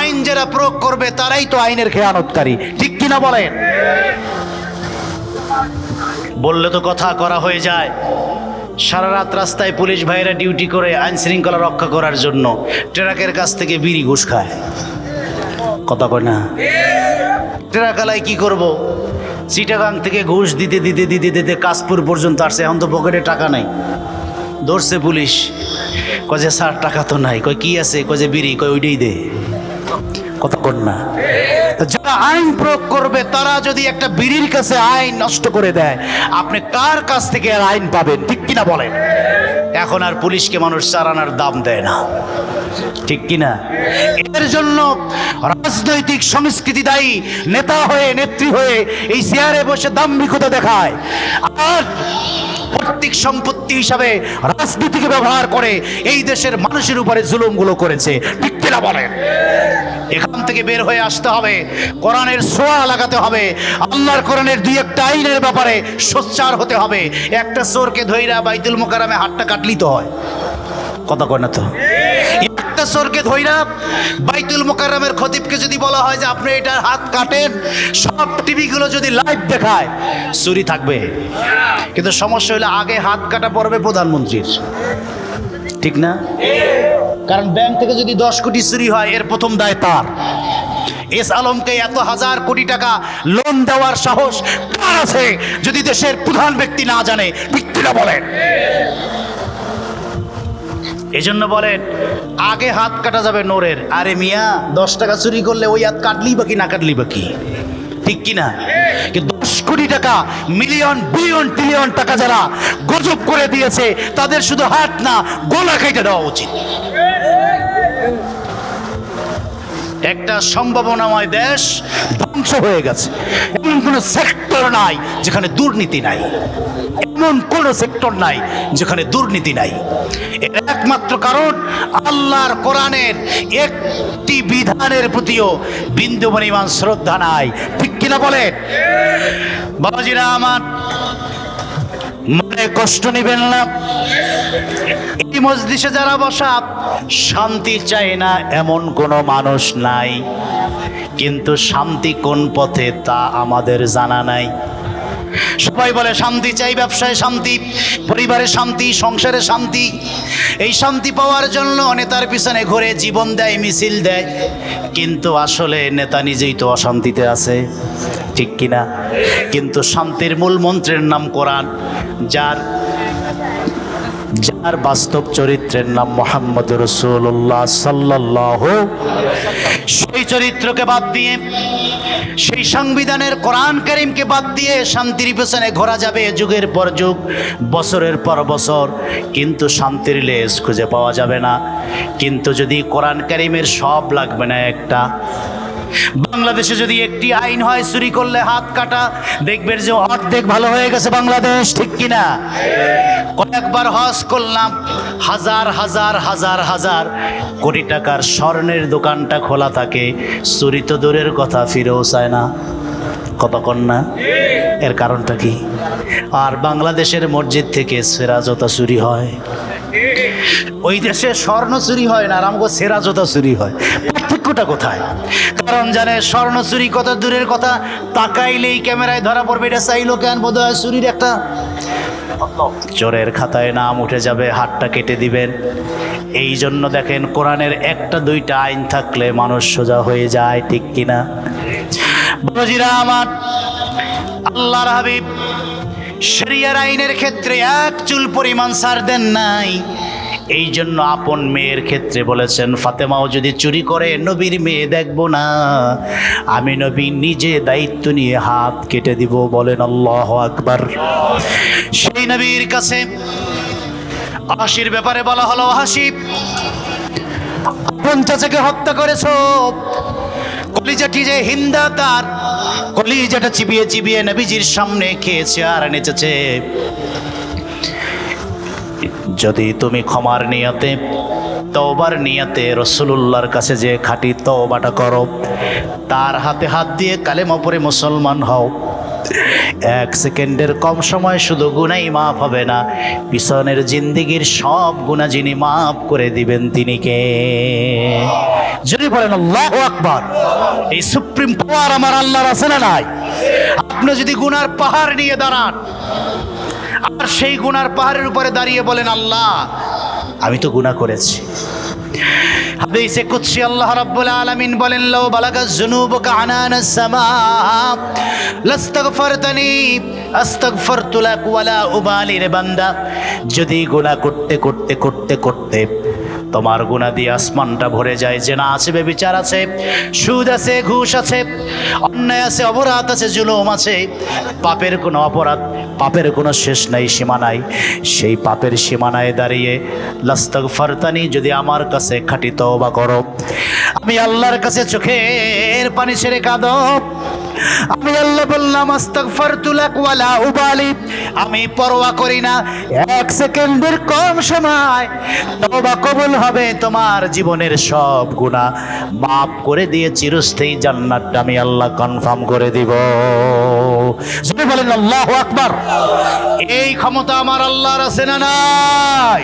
আইন যারা প্রয়োগ করবে, তারাই তো আইনের খেয়ানতকারী। ঠিক কিনা বলেন? বললে তো কথা করা হয়ে যায়। সারা রাত রাস্তায় পুলিশ ভাইরা ডিউটি করে আইন শৃঙ্খলা রক্ষা করার জন্য ট্রাকের কাছ থেকে বিড়ি ঘুষ খায়। কথা কয় না? ট্রাকালায় কি করব? চিটাগাং থেকে ঘুষ দিতে দিতে দিতে দিতে কাশপুর পর্যন্ত আসছে, এখন তো পকেটে টাকা নাই। ধরছে পুলিশ। কয় যে, স্যার, টাকা তো নাই। কয়, কি আছে? কয় যে, বিড়ি। কয়, ওইটাই দে। কথা কর না। তো যারা আইন প্রয়োগ করবে, তারা যদি একটা বিড়ির কাছে আইন নষ্ট করে দেয়, আপনি কার কাছ থেকে আইন পাবেন? ঠিক কিনা বলেন? এখন আর পুলিশকে মানুষ চারানার দাম দেয় না। ঠিক কিনা? এর জন্য রাজনৈতিক সংস্কৃতি দায়ী, নেতা হয়ে, নেত্রী হয়ে এই চেয়ারে বসে দাম্ভিকতা দেখায়। আর প্রত্যেক সম্পত্তি হিসাবে রাজনীতিকে ব্যবহার করে এই দেশের মানুষের উপরে জুলুমগুলো করেছে। ঠিক বলেন? এখান থেকে বের হয়ে আসতে হবে। কোরআনের সোয়া লাগাতে হবে। আল্লাহর কোরআনের দুই একটা আইনের ব্যাপারে সোচ্চার হতে হবে। একটা চোরকে ধইরা বাইতুল মোকারামে হাতটা কাটলিতে হয়। কথা কয় না তো? চোরকে ধইরা বাইতুল মোকাররমের খতিবকে যদি বলা হয় যে আপনি এটার হাত কাটেন, সব টিভিগুলো যদি লাইভ দেখায়, চুরি থাকবে। কিন্তু সমস্যা হলে আগে হাত কাটা পড়বে প্রধানমন্ত্রীর। ঠিক না? কারণ ব্যাংক থেকে যদি দশ কোটি চুরি হয়, এর প্রথম দায় তার। এস আলমকে এত হাজার কোটি টাকা লোন দেওয়ার সাহস কার আছে, যদি দেশের প্রধান ব্যক্তি না জানে ব্যক্তিরা বলেন? এই জন্য বলেন আগে হাত কাটা যাবে নোরের। আরে মিয়া, দশ টাকা চুরি করলে ওই হাত কাটলি বাকি না কাটলি বাকি ঠিক কি না? দশ কোটি টাকা, মিলিয়ন, বিলিয়ন ট্রিলিয়ন টাকা যারা গজব করে দিয়েছে, তাদের শুধু হাত না, গোলা কেটে দেওয়া উচিত। একটা সম্ভাবনাময় দেশ ধ্বংস হয়ে গেছে। কোনো সেক্টর নাই যেখানে দুর্নীতি নাই। এমন কোন সেক্টর নাই যেখানে দুর্নীতি নাই। এর একমাত্র কারণ আল্লাহর কোরআনের একটি বিধানের প্রতিও বিন্দু পরিমাণ শ্রদ্ধা নাই। ঠিক কিনা বলেন? বাবাজিরা, আমার মনে কষ্ট নেবেন না। এই মজলিসে যারা বসা, শান্তি চায় না এমন কোনো মানুষ নাই। কিন্তু শান্তি কোন পথে তা আমাদের জানা নাই। সবাই বলে শান্তি চাই, ব্যবসায় শান্তি, পরিবারে শান্তি, সংসারে শান্তি। এই শান্তি পাওয়ার জন্য নেতার পিছনে ঘুরে জীবন দেয়, মিছিল দেয়। কিন্তু আসলে নেতা নিজেই তো অশান্তিতে আছে, ঠিক কিনা? কিন্তু শান্তির মূল মন্ত্রের নাম কোরআন, যার যার বাস্তব চরিত্রের নাম মোহাম্মদ রসুল্লাহ সাল্লাহ সেই চরিত্রকে বাদ দিয়ে, সেই সংবিধানের কোরআন করিমকে বাদ দিয়ে শান্তির পেছনে ঘোরা যাবে যুগের পর যুগ, বছরের পর বছর। কিন্তু শান্তির লেজ খুঁজে পাওয়া যাবে না। কিন্তু যদি কোরআন করিমের সব লাগবে না একটা বাংলাদেশে যদি একটি আইন হয়, চুরি করলে হাত কাটা, দেখবেন যে অর্ধেক ভালো হয়ে গেছে বাংলাদেশ, ঠিক কিনা? কয়েকবার হজ করলাম, হাজার হাজার হাজার হাজার কোটি টাকার স্বর্ণের দোকানটা খোলা থাকে। চুরি তো দূরের কথা, ফিরেও চায় না। কতক্ষণ এর কারণটা কি? আর বাংলাদেশের মসজিদ থেকে সেরা জোতা চুরি হয় ওই দেশে স্বর্ণ চুরি হয় না, আর সেরা জোতা চুরি হয়। পার্থক্যটা কোথায়? কারণ জানে, স্বর্ণ চুরি কত দূরের কথা, তাকাইলেই ক্যামেরায় ধরা পড়বে, এটা চাইলো কেন? বোধ হয় চুরির একটা চোরের খাতায় নাম উঠে যাবে, হাতটা কেটে দিবেন। এই জন্য দেখেন, কোরআনের একটা, দুইটা আইন থাকলে মানুষ সোজা হয়ে যায়, ঠিক কিনা? বজিরা আমার, আল্লাহর হাবিব শরিয়ার আইনের ক্ষেত্রে এক চুল পরিমাণ সার দেন নাই। এই জন্য আপন মেয়ের ক্ষেত্রে বলেছেন, ফাতেমাও যদি চুরি করে, নবীর মেয়ে দেখব না। আমি নবী নিজে দায়িত্ব নিয়ে হাত কেটে দিব। বলেন আল্লাহ আকবার। সেই নবীর কাছে হাসির ব্যাপারে বলা হলো, হাসিব, আপন চাচাকে হত্যা করেছ। কলিজাটি যে কলিজাটা চিবিয়ে চিবিয়ে নবীজির সামনে খেয়েছে আর নেচেছে। যদি তুমি ক্ষমার নিয়তে, তওবার নিয়াতে রসুলুল্লাহর কাছে যে খাঁটি তওবাটা করো, তার হাতে হাত দিয়ে কালেমা পরে মুসলমান হও। এক সেকেন্ডের কম সময় শুধু গুনাই মাফ হবে না। পিছনের জিন্দিগির সব গুণা যিনি মাফ করে দিবেন তিনি কে? যদি বলেন, আল্লাহ আকবার। এই সুপ্রিম পাওয়ার আমার আল্লাহর আছে না নাই? আপনি যদি গুনার পাহাড় নিয়ে দাঁড়ান, আর সেই গুনার পাহাড়ের উপরে দাঁড়িয়ে বলেন, আল্লাহ, আমি তো গুনাহ করেছি। হাদিসে কুদসি আল্লাহ রাব্বুল আলামিন বলেন লাও বালাগা যুনুবুকা আনানাস সামা, লাস্তাগফারতানি, আস্তাগফারতু লাক ওয়ালা উবালি রে বান্দা। যদি গুনাহ করতে করতে করতে করতে তোমার গুণা দিয়ে আসমানটা ভরে যায় যে না আছে, বেবিচার আছে, সুদ আছে, ঘুষ আছে, অন্যায় আছে, অপরাধ আছে, জুলুম আছে, পাপের কোনো অপরাধ, পাপের কোনো শেষ নাই, সীমা নাই। সেই পাপের সীমানায় দাঁড়িয়ে লাস্তক ফারতানি যদি আমার কাছে খাটি তওবা করো, আমি আল্লাহর কাছে চোখের পানি ছেড়ে কাঁদো। আমি আল্লাহ বললাম, আস্তাগফারতু লাক ওয়ালা উবালি। আমি পরোয়া করি না। এক সেকেন্ডের কম সময়। তওবা কবুল হবে তোমার জীবনের সব গুনাহ। মাফ করে দিয়ে চিরস্থায়ী জান্নাতটা আমি আল্লাহ কনফার্ম করে দিব। যদি বলেন, আল্লাহু আকবার। এই ক্ষমতা আমার আল্লাহর আছে না নাই?